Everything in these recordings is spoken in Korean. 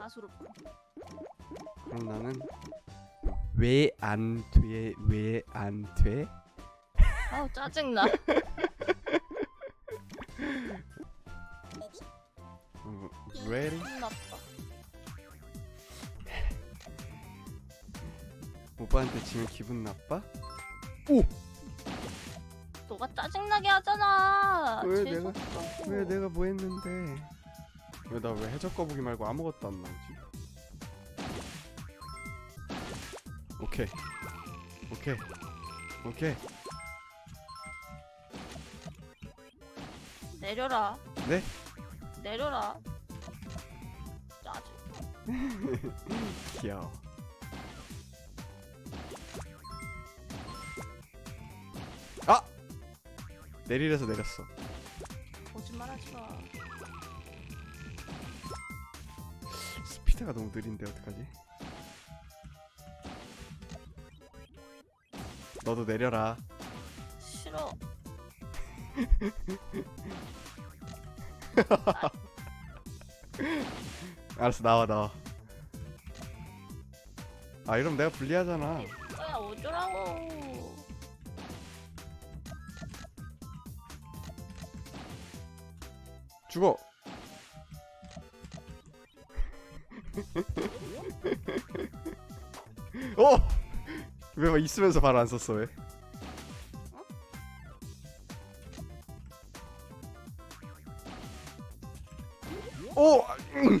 가수로 그럼 나는 왜 안 돼? 왜 안 돼? 아우 짜증나 어, ready? 나빠 오빠한테 지면 기분 나빠? 너가 짜증나게 하잖아 왜 재수 내가- 없다고. 왜 내가 뭐 했는데? 왜 나 왜 해적 거북이 말고 아무것도 안 나오지? 오케이, 오케이, 오케이. 내려라 네? 내려라 짜증 귀여워. 아! 내리래서 내렸어. 거짓말하지 마 스피드가 너무 느린데 어떡하지? 너도 내려라. 싫어 알았어 나와 나와. 아 이러면 내가 불리하잖아. 야 어쩌라고 죽어. 어! 왜 막 있으면서 바로 안 썼어 왜? 오! 음.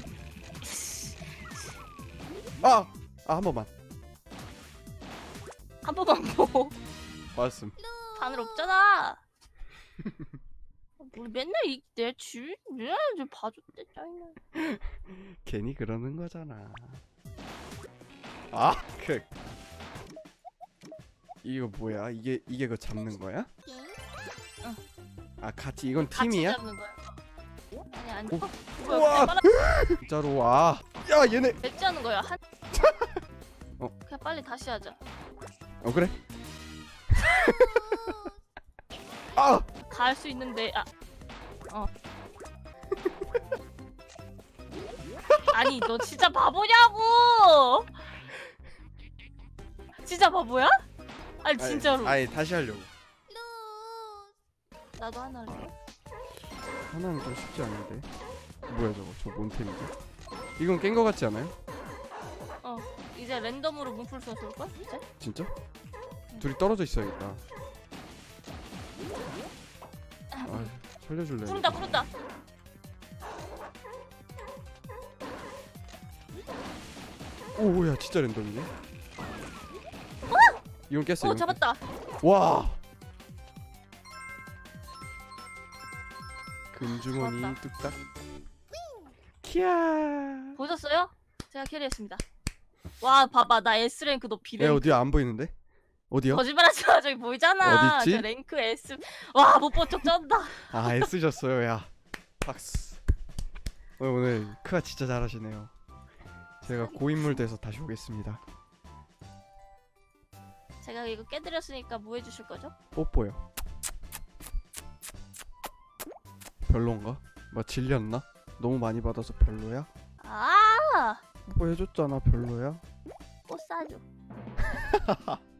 아! 아, 한 번만. 한 번만 보고 맞았음. 바늘 없잖아 우리 맨날 이 내 주위 맨날 좀 봐줬대 짜증나 괜히 그러는 거잖아. 아, 그 이거 뭐야? 이게 이게 그 잡는 거야? 응. 아, 같이 이건 같이 팀이야? 잡는 거야 아니 아니 오. 어, 우와. 진짜로 와. 야, 얘네. 맥주 하는 거야 한 어. 그냥 빨리 다시 하자 어 그래? 아! 갈수 있는데 아 어. 아니 너 진짜 바보냐고 진짜 바보야? 아니 진짜로 아니, 다시 하려고. 나도 하나 할래 하나는 좀 쉽지 않은데. 뭐야 저거? 저 몬템이지? 이건 깬 거 같지 않아요? 이제 랜덤으로 문풀 쏘쏠걸 이제? 진짜? 둘이 떨어져 있어야겠다. 살려줄래? 부른다 부른다 오야 진짜 랜덤이네. 이건 깼어. 어 이건 잡았다. 와. 금주머니 잡았다. 뚝딱. 키야. 보셨어요? 제가 캐리했습니다 와 봐봐 나 S랭크 너애 B랭크 어디야 안 보이는데? 어디요? 거짓말하지 마 저기 보이잖아? 저 랭크 S 와 못 본척 쩐다 아 애쓰셨어요 야. 박스. 오늘, 오늘 크가 진짜 잘하시네요. 제가 고인물 돼서 다시 오겠습니다. 제가 이거 깨드렸으니까 뭐 해주실 거죠? 뽀뽀요. 별론가? 뭐 질렸나? 너무 많이 받아서 별로야? 아 뽀뽀 해줬잖아 별로야? 꽃 사줘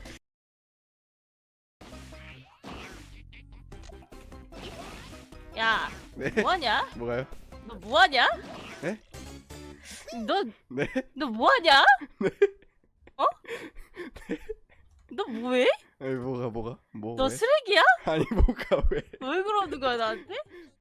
야 네? 뭐하냐? 뭐가요? 너 뭐하냐? 네? 너 네? 너 뭐하냐? 네? 어? 너 뭐해? 아니 뭐가 뭐가? 뭐 너 왜? 쓰레기야? 아니 뭐가 왜? 왜 그러는 거야 나한테?